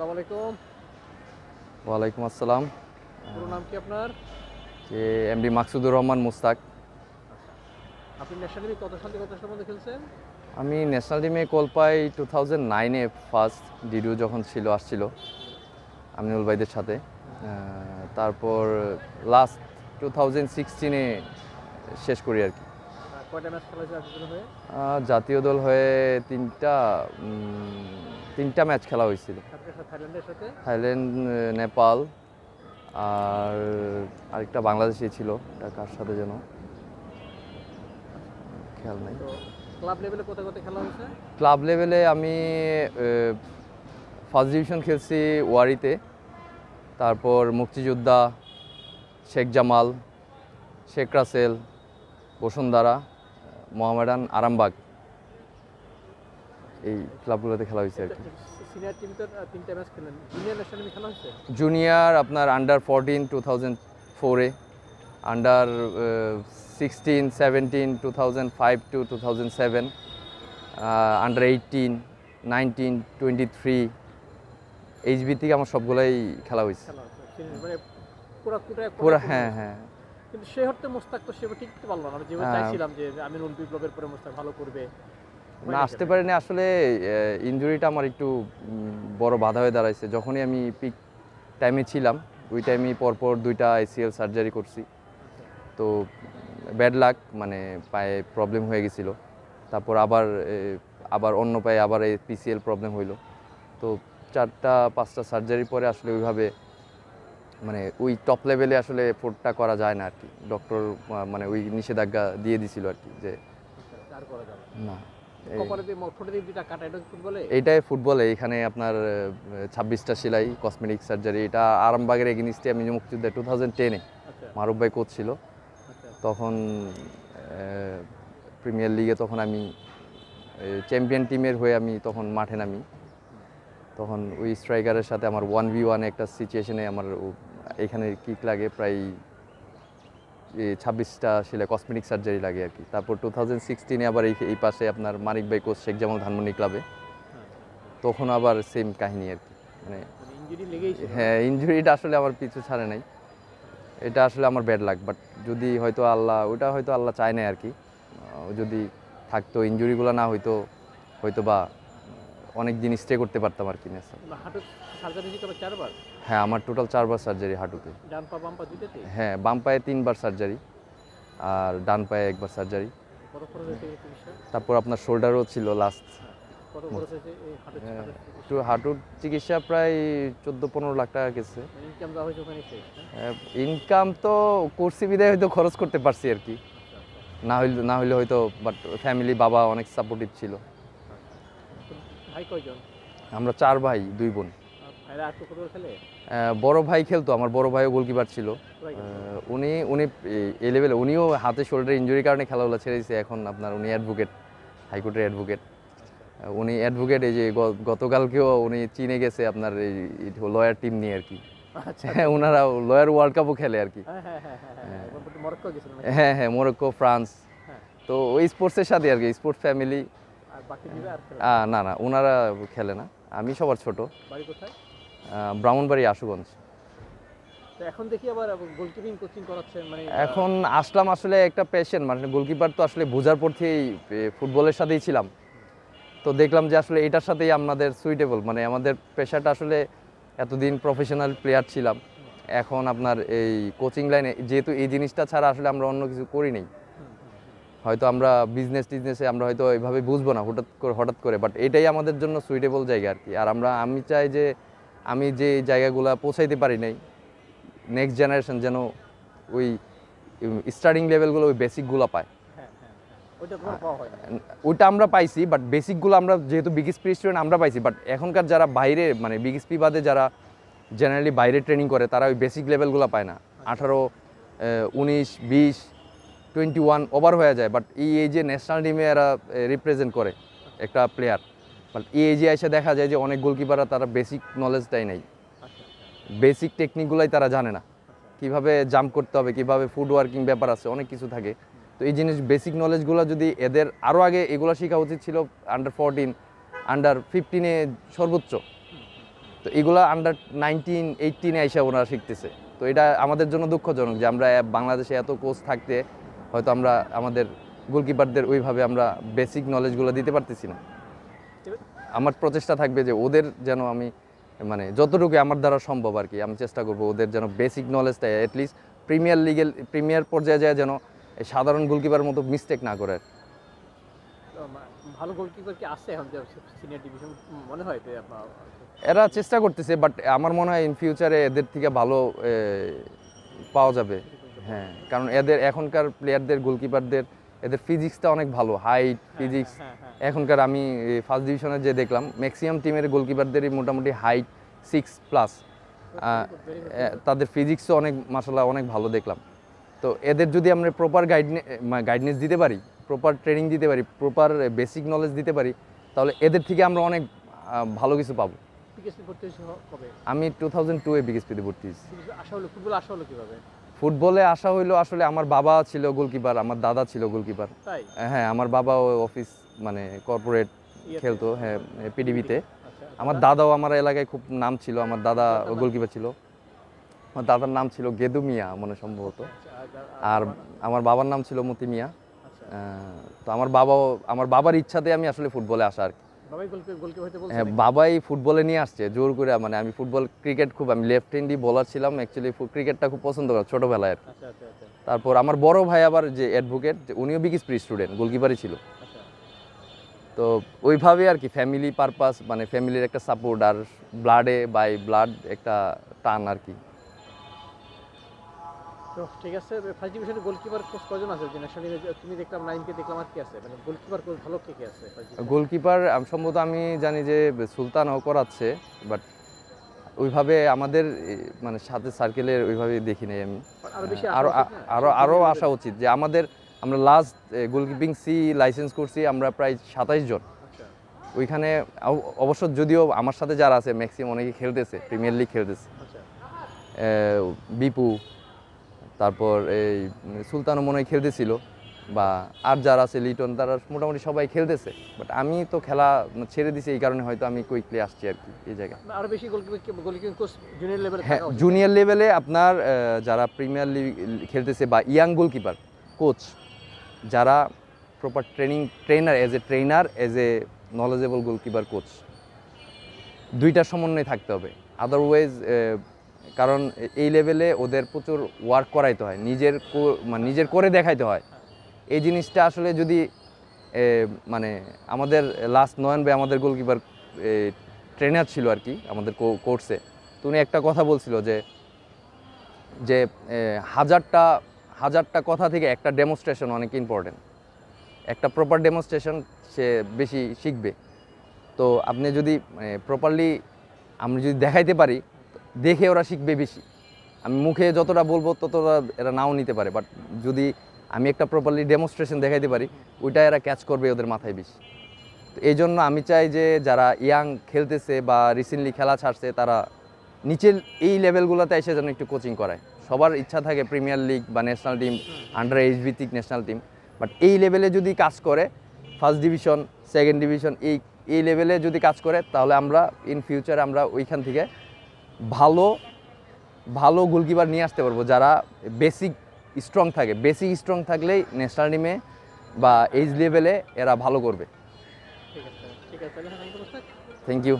আসসালামু আলাইকুম। ওয়ালাইকুম আসসালাম। পুরো নাম কি আপনার? যে এমডি মাকসুদুর রহমান মুস্তাক। আপনি ন্যাশনাল লিগে কত সাল থেকে কত সালের মধ্যে খেলছেন? আমি ন্যাশনাল টিমে কল পাই টু থাউজেন্ড নাইনে ফার্স্ট ডিডিও যখন ছিল আসছিল আমিনুল ভাইদের সাথে। তারপর লাস্ট টু থাউজেন্ড সিক্সটিনে শেষ করি আর কি। কয়টা ম্যাচ খেলা হয়েছে আপনাদের হয়ে জাতীয় দল হয়ে তিনটা তিনটা ম্যাচ খেলা হয়েছিল। থাইল্যান্ডের সাথে? থাইল্যান্ড নেপাল আর আরেকটা বাংলাদেশি ছিল এটা কার সাথে যেন? খেয়াল নাই। ক্লাব লেভেলে কোথায় কোথায় খেলা হয়েছে? ক্লাব লেভেলে আমি ফার্স্ট ডিভিশন খেলছি ওয়ারিতে তারপর মুক্তিযোদ্ধা শেখ জামাল শেখ রাসেল বসুন্ধরা মোহামেডান আরামবাগ। এই ক্লাবগুলোতে খেলা হয়েছে আর কি। সিনিয়র টিম তো তিনটা ম্যাচ খেলেন। জুনিয়র ন্যাশনাল খেলা হয়েছে? জুনিয়র আপনার আন্ডার ফোরটিন টু থাউজেন্ড ফোরে under sixteen seventeen two thousand five two two thousand seven under eighteen nineteen twenty three HB থেকে আমার সবগুলাই খেলা হয়েছে। মানে পুরো হ্যাঁ হ্যাঁ। কিন্তু সে হতে মোস্তাক তো সেভাবে টিকতে পারল না। যেভাবে হ্যাঁ। চাইছিলাম যে আমিরুল বিপ্লবের পরে মোস্তাক ভালো করবে না আসতে পারিনি। আসলে ইনজুরিটা আমার একটু বড় বাধা হয়ে দাঁড়াইছে। যখনই আমি পিক টাইমে ছিলাম ওই টাইমে পরপর দুইটা আইসিএল সার্জারি করছি। তো ব্যাড লাক মানে পায়ে প্রবলেম হয়ে গেছিল। তারপর আবার আবার অন্য পায়ে আবার এই পিসিএল প্রবলেম হইল। তো চারটা পাঁচটা সার্জারি পরে আসলে ওইভাবে মানে ওই টপ লেভেলে আসলে ফোর্টটা করা যায় না আর কি ডক্টর মানে ওই নিষেধাজ্ঞা দিয়ে দিছিল আর কি যে না। এই- কপালে দিয়ে ঠোঁটে দিয়ে দুটা কাটা এটা ফুটবলে এইটাই ফুটবলে এখানে আপনার ছাব্বিশটা সেলাই কসমেটিক সার্জারি এটা আরামবাগের এগেনিস্টে আমি মুক্তিযোদ্ধা টু থাউজেন্ড টেনে মারুফ ভাই কোচ ছিল। আচ্ছা। তখন প্রিমিয়ার লিগে তখন আমি চ্যাম্পিয়ন টিমের হয়ে আমি তখন মাঠে নামি। তখন ওই স্ট্রাইকারের সাথে আমার ওয়ান ভি ওয়ান একটা সিচুয়েশনে আমার এখানে কিক লাগে প্রায় ছাব্বিশটা সেলাই কসমেটিক সার্জারি লাগে আর কি। তারপর টু থাউজেন্ড সিক্সটিনে আবার এই এই পাশে আপনার মানিক ভাই কোচ শেখ জামাল ধানমন্ডি ক্লাবে তখন আবার সেম কাহিনী আর কি মানে ছিল। হ্যাঁ ইনজুরিটা আসলে আমার পিছু ছাড়ে নাই। এটা আসলে আমার ব্যাড লাগ বাট যদি হয়তো আল্লাহ ওটা হয়তো আল্লাহ চায় না আর কি। যদি থাকতো ইনজুরিগুলো না হয়তো হয়তো বা অনেক দিন স্টে করতে পারতাম আর কি না সার্জারি দিতে চারবার? হ্যাঁ আমার টোটাল চারবার সার্জারি হাঁটুতে। ডান পা বাম পা দুইটাতেই? হ্যাঁ বাম পায়ে তিনবার সার্জারি আর ডান পায়ে একবার সার্জারি তারপর আপনার শোল্ডারও ছিল লাস্ট হ্যাঁ। হাঁটুর চিকিৎসা? প্রায় চোদ্দ পনেরো লাখ টাকা গেছে। মানে ইনকাম হ্যাঁ? তো করছি বিদায় হয়তো খরচ করতে পারছি আর কি। না হইলে না হইলে হয়তো বাট ফ্যামিলি বাবা অনেক সাপোর্টিভ ছিল। কয়জন? আমরা চার ভাই দুই বোন। বড় ভাই খেলতো আমার বড় ভাইও গোলকিপার ছিল। উনি উনি এই লেভেলে উনিও হাতে শোল্ডার ইঞ্জুরির কারণে খেলাধুলা ছেড়ে দিয়েছে এখন আপনার উনি অ্যাডভোকেট হাইকোর্টের অ্যাডভোকেট উনি অ্যাডভোকেট এই যে গতকালকেও উনি চীনে গেছে আপনার এই লয়ার টিম নিয়ে আর কি। আচ্ছা। হ্যাঁ ওনারা লয়ার ওয়ার্ল্ড কাপও খেলে আর কি। হ্যাঁ হ্যাঁ হ্যাঁ হ্যাঁ হ্যাঁ মরক্কো ফ্রান্স। তো ওই স্পোর্টসের সাথে আর কি স্পোর্টস ফ্যামিলি না? না ওনারা খেলে না। আমি সবার ছোট। বাড়ি কোথায়? ব্রাহ্মণবাড়ি আশুগঞ্জ। এখন দেখি আবার গোলকিপিং কোচিং করাচ্ছেন মানে এখন আসলাম আসলে একটা প্যাশন মানে গোলকিপার তো আসলে বোঝার পর থেকেই ফুটবলের সাথেই ছিলাম। তো দেখলাম যে আসলে এটার সাথেই আমাদের সুইটেবল মানে আমাদের পেশাটা আসলে এতদিন প্রফেশনাল প্লেয়ার ছিলাম। এখন আপনার এই কোচিং লাইনে যেহেতু এই জিনিসটা ছাড়া আসলে আমরা অন্য কিছু করি নেই। হয়তো আমরা বিজনেস টিজনেসে আমরা হয়তো এইভাবে বুঝব না হঠাৎ করে হঠাৎ করে বাট এটাই আমাদের জন্য সুইটেবল জায়গা আর কি। আর আমরা আমি চাই যে আমি যে জায়গাগুলো পৌঁছাইতে পারি নাই নেক্সট জেনারেশন যেন ওই স্টার্টিং লেভেলগুলো ওই বেসিকগুলো পায়। হ্যাঁ হ্যাঁ হ্যাঁ। ওইটা আমরা পাইছি বাট বেসিকগুলো আমরা যেহেতু বিগ স্পি স্টুডেন্ট আমরা পাইছি বাট এখনকার যারা বাইরে মানে বিগ স্পি বাদে যারা জেনারেলি বাইরে ট্রেনিং করে তারা ওই বেসিক লেভেলগুলো পায় না। আঠারো উনিশ বিশ টোয়েন্টি ওয়ান ওভার হয়ে যায় বাট এই এই যে ন্যাশনাল টিমে এরা রিপ্রেজেন্ট করে একটা প্লেয়ার বাট এজে এসে দেখা যায় যে অনেক গোলকিপাররা তারা বেসিক নলেজটাই নেই। বেসিক টেকনিকগুলাই তারা জানে না। কীভাবে জাম্প করতে হবে, কীভাবে ফুড ওয়ার্কিং ব্যাপার আছে, অনেক কিছু থাকে। তো এই জিনিস বেসিক নলেজগুলো যদি এদের আরও আগে এগুলো শেখা উচিত ছিল আন্ডার ফোরটিন আন্ডার ফিফটিনে সর্বোচ্চ। তো এগুলো আন্ডার নাইনটিন এইটিনে এসে ওনারা শিখতেছে। তো এটা আমাদের জন্য দুঃখজনক যে আমরা বাংলাদেশে এত কোচ থাকতে হয়তো আমরা আমাদের গোলকিপারদের ওইভাবে আমরা বেসিক নলেজগুলো দিতে পারতেছি না। আমার প্রচেষ্টা থাকবে যে ওদের যেন আমি মানে যতটুকু আমার দ্বারা সম্ভব আর কি আমি চেষ্টা করব ওদের যেন বেসিক নলেজটা অ্যাটলিস্ট প্রিমিয়ার লিগের প্রিমিয়ার পর্যায়ে যায় যেন সাধারণ গোলকিপার মতো মিস্টেক না করে। ভালো গোলকিপার কি আছে এখন সিনিয়র ডিভিশন মনে হয় এরা চেষ্টা করতেছে বাট আমার মনে হয় ইন ফিউচারে এদের থেকে ভালো পাওয়া যাবে। হ্যাঁ কারণ এদের এখনকার প্লেয়ারদের গোলকিপারদের এদের ফিজিক্সটা অনেক ভালো হাইট ফিজিক্স হ্যাঁ হ্যাঁ এখনকার আমি ফার্স্ট ডিভিশনে যে দেখলাম ম্যাক্সিমাম টিমের গোলকিপারদেরই মোটামুটি হাইট সিক্স প্লাস তাদের ফিজিক্সও অনেক মাসাল্লাহ অনেক ভালো দেখলাম। তো এদের যদি আমরা প্রপার গাইডনে গাইডনেস দিতে পারি প্রপার ট্রেনিং দিতে পারি প্রপার বেসিক নলেজ দিতে পারি তাহলে এদের থেকে আমরা অনেক ভালো কিছু পাবো। আমি টু থাউজেন্ড টু এ বিকেএসপিতে ভর্তি হয়েছি। কিন্তু হলো ফুটবল আশা হলো কীভাবে? ফুটবলে আসা হইল আসলে আমার বাবা ছিল গোলকিপার আমার দাদা ছিল গোলকিপার হ্যাঁ আমার বাবাও অফিস মানে কর্পোরেট খেলতো হ্যাঁ পিডিবিতে আচ্ছা আমার দাদাও আমার এলাকায় খুব নাম ছিল আমার দাদা গোলকিপার ছিল। আমার দাদার নাম ছিল গেদু মিয়া মনে সম্ভবত। আচ্ছা, আর আমার বাবার নাম ছিল মতি মিয়া। আচ্ছা। তো আমার বাবাও আমার বাবার ইচ্ছাতে আমি আসলে ফুটবলে আসা আর কি। হ্যাঁ বাবাই ফুটবলে নিয়ে আসছে জোর করে মানে আমি ফুটবল ক্রিকেট খুব আমি লেফট হ্যান্ডি বোলার ছিলাম অ্যাকচুয়ালি ক্রিকেটটা খুব পছন্দ করা ছোটোবেলায় আর। আচ্ছা আচ্ছা আচ্ছা। তারপর আমার বড় ভাই আবার যে অ্যাডভোকেট উনিও বিগ প্রি স্টুডেন্ট গোলকিপারই ছিল। তো ওইভাবে আর কি ফ্যামিলি পারপাস মানে ফ্যামিলির একটা সাপোর্ট আর ব্লাডে বাই ব্লাড একটা টান আর কি। তো ঠিক আছে ফার্স্ট ডিভিশনে গোলকিপার কোচ কজন আছে? ন্যাশনাল টিমে তুমি দেখলাম নাইনকে দেখলাম আর কি আছে? মানে গোলকিপার কোচ ভালো কে কে আছে? গোলকিপার সম্ভবত আমি জানি যে সুলতানও করাচ্ছে বাট ওইভাবে আমাদের মানে সাথে সার্কেলের ওইভাবে দেখি নাই আমি। আরও বেশি আরও আসা উচিত আরও আসা উচিত যে আমাদের আমরা লাস্ট গোলকিপিং সি লাইসেন্স করছি আমরা প্রায় সাতাইশ জন। আচ্ছা। ওইখানে অব- অবশ্য যদিও আমার সাথে যারা আছে ম্যাক্সিমাম অনেকে খেলতেছে প্রিমিয়ার লিগ খেলতেছে। আচ্ছা। বিপু তারপর এই সুলতানও মনে হয় খেলতেছিল বা আর যারা আছে লিটন তারা মোটামুটি সবাই খেলতেছে। বাট আমি তো খেলা ছেড়ে দিছি এই কারণে হয়তো আমি কুইকলি আসছি আর কি এই জায়গায়। আরও বেশি জুনিয়র লেভেলে হ্যাঁ জুনিয়র লেভেলে আপনার যারা প্রিমিয়ার লিগ খেলতেছে বা ইয়াং গোলকিপার কোচ যারা proper training trainer as a trainer as a knowledgeable goalkeeper coach দুইটার সমন্বয় থাকতে হবে। আদারওয়াইজ কারণ এই লেভেলে ওদের প্রচুর ওয়ার্ক করাইতে হয়, নিজের মানে নিজের করে দেখাইতে হয়। এই জিনিসটা আসলে যদি মানে আমাদের লাস্ট নয়ন ভাই আমাদের গোলকিপার ট্রেনার ছিল আর কি, আমাদের কোর্সে তো উনি একটা কথা বলছিল যে যে হাজারটা হাজারটা কথা থেকে একটা ডেমনস্ট্রেশন অনেক ইম্পর্টেন্ট একটা প্রপার ডেমনস্ট্রেশন সে বেশি শিখবে। তো আপনি যদি প্রপারলি আমি যদি দেখাইতে পারি দেখে ওরা শিখবে বেশি। আমি মুখে যতটা বলব ততটা এরা নাও নিতে পারে বাট যদি আমি একটা প্রপারলি ডেমনস্ট্রেশন দেখাইতে পারি, ওইটা এরা ক্যাচ করবে ওদের মাথায় বেশি। তো এই জন্য আমি চাই যে যারা ইয়াং খেলতেছে বা রিসেন্টলি খেলা ছাড়ছে, তারা নিচের এই লেভেলগুলোতে এসে যেন একটু কোচিং করায়। সবার ইচ্ছা থাকে প্রিমিয়ার লিগ বা ন্যাশনাল টিম আন্ডার এইচ ভিত্তিক ন্যাশনাল টিম বাট এই লেভেলে যদি কাজ করে ফার্স্ট ডিভিশন সেকেন্ড ডিভিশন এই এই লেভেলে যদি কাজ করে, তাহলে আমরা ইন ফিউচারে আমরা ওইখান থেকে ভালো ভালো গোলকিপার নিয়ে আসতে পারব যারা বেসিক স্ট্রং থাকে। বেসিক স্ট্রং থাকলেই ন্যাশনাল টিমে বা এইজ লেভেলে এরা ভালো করবে। Thank you